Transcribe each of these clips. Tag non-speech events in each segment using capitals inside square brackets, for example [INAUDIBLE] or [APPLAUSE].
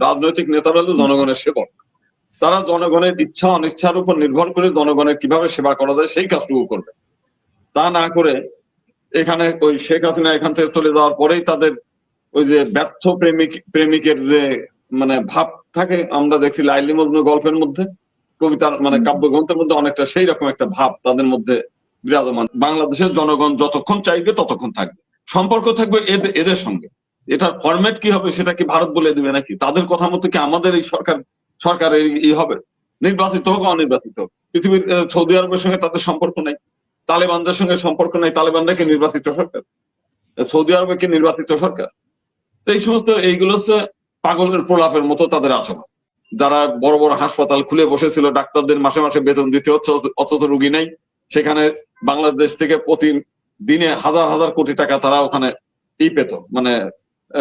রাজনৈতিক নেতারা হলো জনগণের সেবক। তারা জনগণের ইচ্ছা অনিচ্ছার উপর নির্ভর করে জনগণের কীভাবে সেবা করা যায় সেই কাজটুকু করবে। তা না করে এখানে ওই শেখ হাসিনা এখান থেকে চলে যাওয়ার পরেই তাদের ওই যে ব্যর্থ প্রেমিক প্রেমিকের যে মানে ভাব থাকে আমরা দেখছি লাইলি মজনু গল্পের মধ্যে কবিতার মানে কাব্যগ্রন্থের মধ্যে অনেকটা সেই রকম একটা ভাব তাদের মধ্যে বিরাজমান। বাংলাদেশের জনগণ যতক্ষণ চাইবে ততক্ষণ থাকবে। সম্পর্ক থাকবে এদের এদের সঙ্গে। এটার ফরম্যাট কি হবে সেটা কি ভারত বলে দেবে নাকি? তাদের কথা মতো কি আমাদের এই সরকার, সরকারের ই হবে? নির্বাচিত হোক অনির্বাচিত হোক। পৃথিবীর সৌদি আরবের সঙ্গে তাদের সম্পর্ক নাই, তালেবানদের সঙ্গে সম্পর্ক নাই, তালেবানরা কি নির্বাচিত সরকার? সৌদি আরবে কি নির্বাচিত সরকার? তো এই সমস্ত, এইগুলো হচ্ছে পাগলের প্রলাপের মতো তাদের আচরণ। যারা বড় বড় হাসপাতাল খুলে বসেছিল, ডাক্তারদের মাসে মাসে বেতন দিতে হচ্ছে অথচ রুগী নেই। সেখানে বাংলাদেশ থেকে প্রতি দিনে হাজার হাজার কোটি টাকা তারা ওখানে ই পেত মানে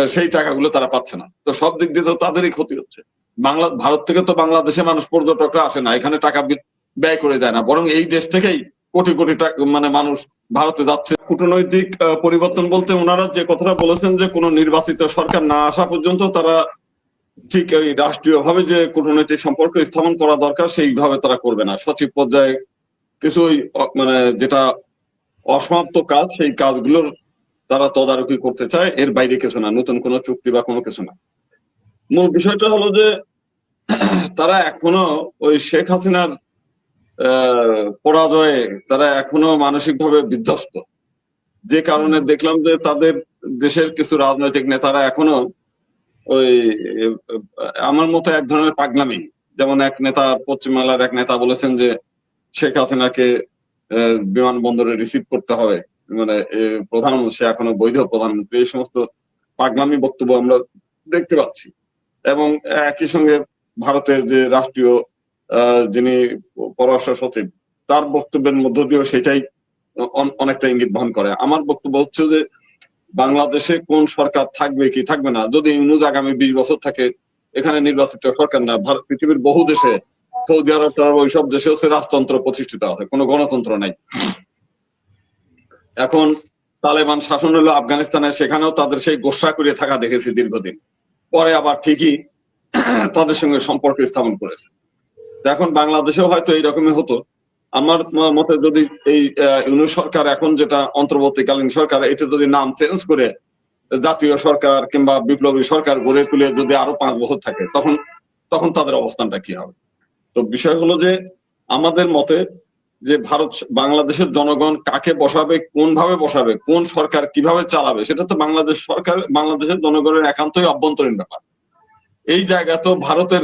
সেই টাকাগুলো তারা পাচ্ছে না। তো সব দিক দিয়ে তো তাদেরই ক্ষতি হচ্ছে। বাংলা ভারত থেকে তো বাংলাদেশে মানুষ পর্যটকরা আসে না এখানে টাকা ব্যয় করে যায় না। বরং এই দেশ থেকেই কোটি কোটি টাকা মানে মানুষ ভারতে যাচ্ছে। কূটনৈতিক পরিবর্তন বলতে ওনারা যে কথাটা বলেছেন যে কোনো নির্বাচিত সরকার না আসা পর্যন্ত তারা ঠিক এই রাষ্ট্রীয় ভাবে যে কূটনৈতিক সম্পর্ক স্থাপন করা দরকার সেইভাবে তারা করবে না। সচিব পর্যায়ে কিছু ওই, অ- মানে যেটা অসমাপ্ত কাজ সেই কাজগুলোর তারা তদারকি করতে চায়, এর বাইরে কিছু না, নতুন কোনো চুক্তি বা কোনো কিছু না। মূল বিষয়টা হলো যে, তারা এখনও ওই শেখ হাসিনার পরাজয়ে তারা এখনও মানসিকভাবে বিধ্বস্ত। যে কারণে দেখলাম যে তাদের দেশের কিছু রাজনৈতিক নেতারা এখনও ওই, আমার মতো এক ধরনের পাগলামি। যেমন এক নেতা পশ্চিমবাংলার এক নেতা বলেছেন যে, শেখ হাসিনাকে বিমানবন্দরে রিসিভ করতে হবে। মানে প্রধানমন্ত্রী সে এখনও বৈধ প্রধানমন্ত্রী এই সমস্ত পাগলামি বক্তব্য আমরা দেখতে পাচ্ছি। এবং একই সঙ্গে ভারতের যে রাষ্ট্রীয় যিনি পররাষ্ট্র সচিব, তার বক্তব্যের মধ্য দিয়েও সেটাই অন- অনেকটা ইঙ্গিত বহন করে। আমার বক্তব্য হচ্ছে যে, বাংলাদেশে কোন সরকার থাকবে কি থাকবে না, যদি ইউনুস আগামী বিশ বছর থাকে, এখানে নির্বাচিত সরকার না, ভারত পৃথিবীর বহু দেশে সৌদি আরব ওইসব দেশে হচ্ছে রাজতন্ত্র প্রতিষ্ঠিত আছে কোনো গণতন্ত্র নাই। এখন তালেবান শাসন হলো আফগানিস্তানে সেখানেও তাদের সেই গোসা করে থাকা দেখেছি দীর্ঘদিন। পরে আবার ঠিকই তাদের সঙ্গে সম্পর্ক স্থাপন করেছে। এখন বাংলাদেশেও হয়তো এইরকমই হতো। আমার মতে যদি এই আহ, ইউনুস সরকার এখন যেটা অন্তর্বর্তীকালীন সরকার এটা যদি নাম চেঞ্জ করে জাতীয় সরকার কিংবা বিপ্লবী সরকার গড়ে তুলে যদি আরও পাঁচ বছর থাকে তখন তখন তাদের অবস্থানটা কি হবে? তো বিষয় হলো যে আমাদের মতে যে ভারত বাংলাদেশের জনগণ কাকে বসাবে কোন ভাবে বসাবে, কোন সরকার কীভাবে চালাবে, সেটা তো বাংলাদেশ সরকার, বাংলাদেশের জনগণের একান্তই অভ্যন্তরীণ ব্যাপার। এই জায়গা তো ভারতের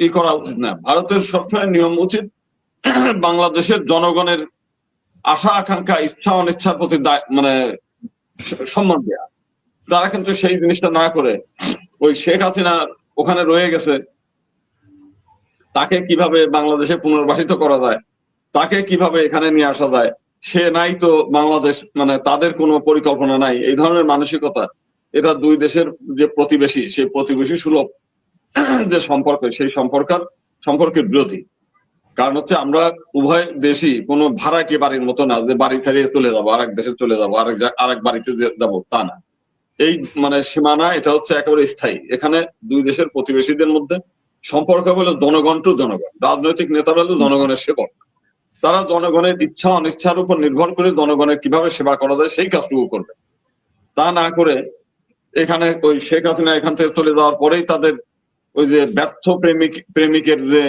ই করা উচিত না। ভারতের সবসময় নিয়ম উচিত [CLEARS THROAT] বাংলাদেশের জনগণের আশা, আকাঙ্ক্ষা, ইচ্ছা, অনিচ্ছার প্রতি মানে সম্মান দেয়া। তারা কিন্তু সেই জিনিসটা না করে ওই শেখ হাসিনা ওখানে রয়ে গেছে। তাকে কীভাবে বাংলাদেশে পুনর্বাসিত করা যায়? তাকে কীভাবে এখানে নিয়ে আসা যায়? সে নাই তো বাংলাদেশ মানে তাদের কোনো পরিকল্পনা নাই। এই ধরনের মানসিকতা, এটা দুই দেশের যে প্রতিবেশী, সেই প্রতিবেশী সুলভ যে সম্পর্ক, সেই সম্পর্কার, সম্পর্কের বিরোধী। কারণ হচ্ছে আমরা উভয় দেশই কোনো ভাড়াটি বাড়ির মতো না, যে বাড়ি ফেরিয়ে চলে যাব, আরেক দেশে চলে যাব, আরেক আরেক বাড়িতে যাব, তা না। এই মানে সীমানা, এটা হচ্ছে একেবারে স্থায়ী। এখানে দুই দেশের প্রতিবেশীদের মধ্যে সম্পর্ক হলো জনগণ টু জনগণ, রাজনৈতিক নেতারা হলো জনগণের সেবক। তারা জনগণের ইচ্ছা অনিচ্ছার উপর নির্ভর করে জনগণের কীভাবে সেবা করা যায় সেই কাজটুকু করবে। তা না করে এখানে ওই শেখ হাসিনা এখান থেকে চলে যাওয়ার পরেই তাদের ওই যে ব্যর্থ প্রেমিক প্রেমিকের যে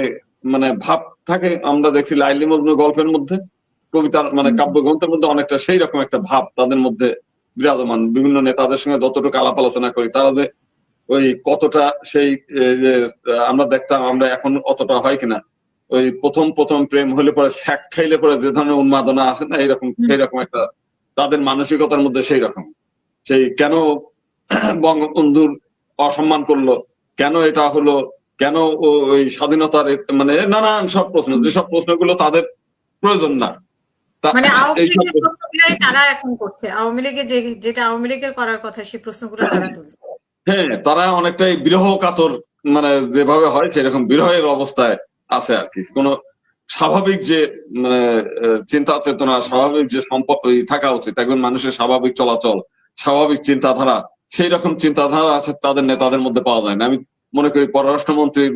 মানে ভাব থাকে আমরা দেখছি লাইলি মজনু গল্পের মধ্যে কবিতার মানে কাব্যগ্রন্থের মধ্যে অনেকটা সেই রকম একটা ভাব তাদের মধ্যে বিরাজমান। বিভিন্ন নেতাদের সঙ্গে যতটুকু আলাপ আলোচনা করি তারা যে ওই কতটা সেই যে আমরা দেখতাম আমরা এখন অতটা হয় কিনা ওই প্রথম প্রথম প্রেম হলে পরে স্যাক খাইলে পরে যে ধরনের উন্মাদনা আসে না এইরকম সেই রকম একটা তাদের মানসিকতার মধ্যে সেই রকম সেই কেন বঙ্গবন্ধুর অসম্মান করল? কেন এটা হলো? কেন ওই স্বাধীনতার মানে নানান সব প্রশ্ন যেসব প্রশ্নগুলো তাদের প্রয়োজন না। মানে আওয়ামী লীগের প্রশ্নগুলাই তারা এখন করছে। আওয়ামী লীগের যে যেটা আওয়ামী লীগের করার কথা সেই প্রশ্নগুলো তারা তুলছে। হ্যাঁ তারা অনেকটাই বিরহ কাতর মানে যেভাবে হয় সেরকম বিরহের অবস্থায় আছে আর কি। কোন স্বাভাবিক যে মানে চিন্তা চেতনা, স্বাভাবিক যে সম্পর্ক থাকা উচিত, একজন মানুষের স্বাভাবিক চলাচল, স্বাভাবিক চিন্তাধারা, সেই রকম চিন্তাধারা আছে তাদের নেতাদের মধ্যে পাওয়া যায় না। আমি মনে করি পররাষ্ট্রমন্ত্রীর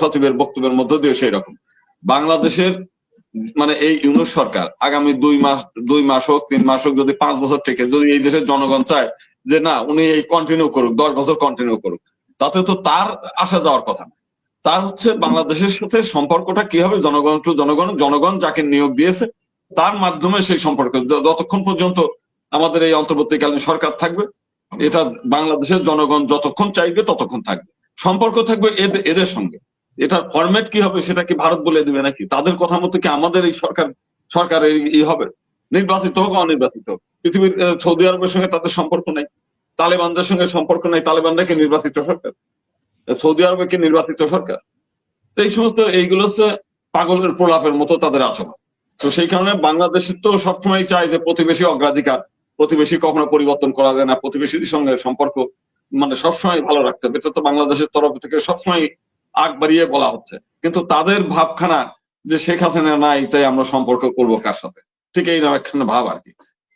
সচিবের বক্তব্যের মধ্য দিয়ে সেই রকম। বাংলাদেশের মানে এই ইউনুস সরকার আগামী দুই মাস দুই মাস হোক, তিন মাস হোক, যদি পাঁচ বছর থেকে যদি এই দেশের জনগণ চায় যে না, উনি এই কন্টিনিউ করুক, দশ বছর কন্টিনিউ করুক, তাতে তো তার আসা যাওয়ার কথা না। তার হচ্ছে বাংলাদেশের সাথে সম্পর্কটা কি হবে জনগণ টু জনগণ জনগণ যাকে নিয়োগ দিয়েছে, তার মাধ্যমে সেই সম্পর্ক। যতক্ষণ পর্যন্ত আমাদের এই অন্তর্বর্তীকালীন সরকার থাকবে, এটা বাংলাদেশের জনগণ যতক্ষণ চাইবে ততক্ষণ থাকবে। সম্পর্ক থাকবে এদের সঙ্গে। এটার ফরম্যাট কি হবে সেটা কি ভারত বলে দিবে নাকি? তাদের কথা মতো কি আমাদের এই সরকার, সরকারের ই হবে? নির্বাচিত হোক, অনির্বাচিত হোক। পৃথিবীর সৌদি আরবের সঙ্গে তাদের সম্পর্ক নেই, তালেবানদের সঙ্গে সম্পর্ক নেই, তালেবানরা কি নির্বাচিত সরকার? সৌদি আরবে কি নির্বাচিত সরকার। তো এই সমস্ত এইগুলো হচ্ছে পাগলের প্রলাপের মতো তাদের আচরণ। তো সেই কারণে বাংলাদেশ তো সবসময় চায় যে প্রতিবেশী অগ্রাধিকার, প্রতিবেশী কখনো পরিবর্তন করা যায় না, প্রতিবেশীর সঙ্গে সম্পর্ক মানে সবসময় ভালো রাখতে হবে। এটা তো বাংলাদেশের তরফ থেকে সবসময় আগ বাড়িয়ে বলা হচ্ছে। কিন্তু তাদের ভাবখানা যে শেখ হাসিনা নাই, তাই আমরা সম্পর্ক করব কার সাথে? ঠিক এই একখানা ভাব আর কি।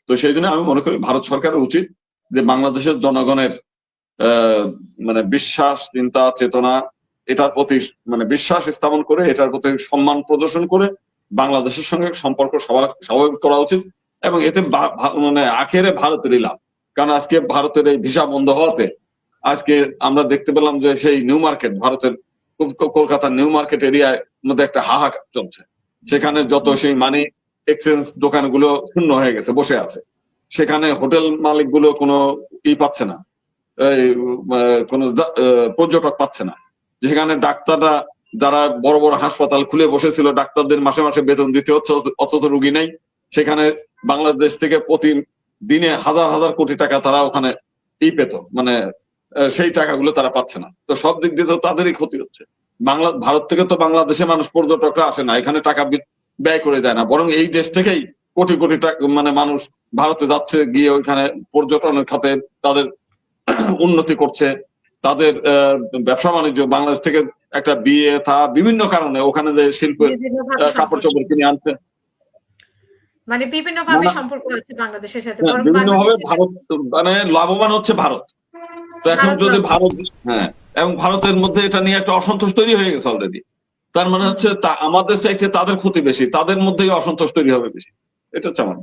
তো সেই জন্য আমি মনে করি ভারত সরকারের উচিত যে বাংলাদেশের জনগণের মানে বিশ্বাস, চিন্তা, চেতনা, এটার প্রতি মানে বিশ্বাস স্থাপন করে, এটার প্রতি সম্মান প্রদর্শন করে বাংলাদেশের সঙ্গে সম্পর্ক স্বাভাবিক করা উচিত এবং এতে মানে আখেরে ভারতেরই লাভ। কারণ আজকে ভারতের এই ভিসা বন্ধ হওয়াতে আজকে আমরা দেখতে পেলাম যে সেই নিউ মার্কেট, ভারতের কল- কল- কলকাতার নিউ মার্কেট এরিয়ার মধ্যে একটা হাহাকার চলছে। সেখানে যত সেই মানি এক্সচেঞ্জ দোকানগুলো শূন্য হয়ে গেছে, বসে আছে। সেখানে হোটেল মালিকগুলো কোনো ই পাচ্ছে না। কোনো পর্যটক পাচ্ছে না। যেখানে ডাক্তাররা যারা বড় বড় হাসপাতাল খুলে বসেছিল, ডাক্তারদের মাসে মাসে বেতন দিতে হচ্ছে, অথচ রুগী নেই। সেখানে বাংলাদেশ থেকে প্রতি দিনে হাজার হাজার কোটি টাকা তারা ওখানে ই পেত। মানে সেই টাকাগুলো তারা পাচ্ছে না। তো সব দিক দিয়ে তো তাদেরই ক্ষতি হচ্ছে। বাংলা, ভারত থেকে তো বাংলাদেশে মানুষ পর্যটকরা আসে না। এখানে টাকা ব্যয় করে যায় না। বরং এই দেশ থেকেই কোটি কোটি টাকা মানে মানুষ ভারতে যাচ্ছে, গিয়ে ওইখানে পর্যটনের খাতে তাদের উন্নতি করছে তাদের ব্যবসা বাণিজ্য বাংলাদেশ থেকে একটা বিয়ে থা বিভিন্ন কারণে ওখানে যে শিল্পের আহ, কাপড় চোপড় কিনে আনছে। মানে বিভিন্ন ভাবে। সম্পর্ক আছে বাংলাদেশের সাথে বিভিন্ন ভাবে ভারত মানে লাভবান হচ্ছে ভারত। তো এখন যদি ভারত হ্যাঁ এবং ভারতের মধ্যে এটা নিয়ে একটা অসন্তোষ তৈরি হয়ে গেছে অলরেডি তার মানে হচ্ছে আমাদের চাইছে তাদের ক্ষতি বেশি তাদের মধ্যেই অসন্তোষ তৈরি হবে বেশি। এটা হচ্ছে আমার।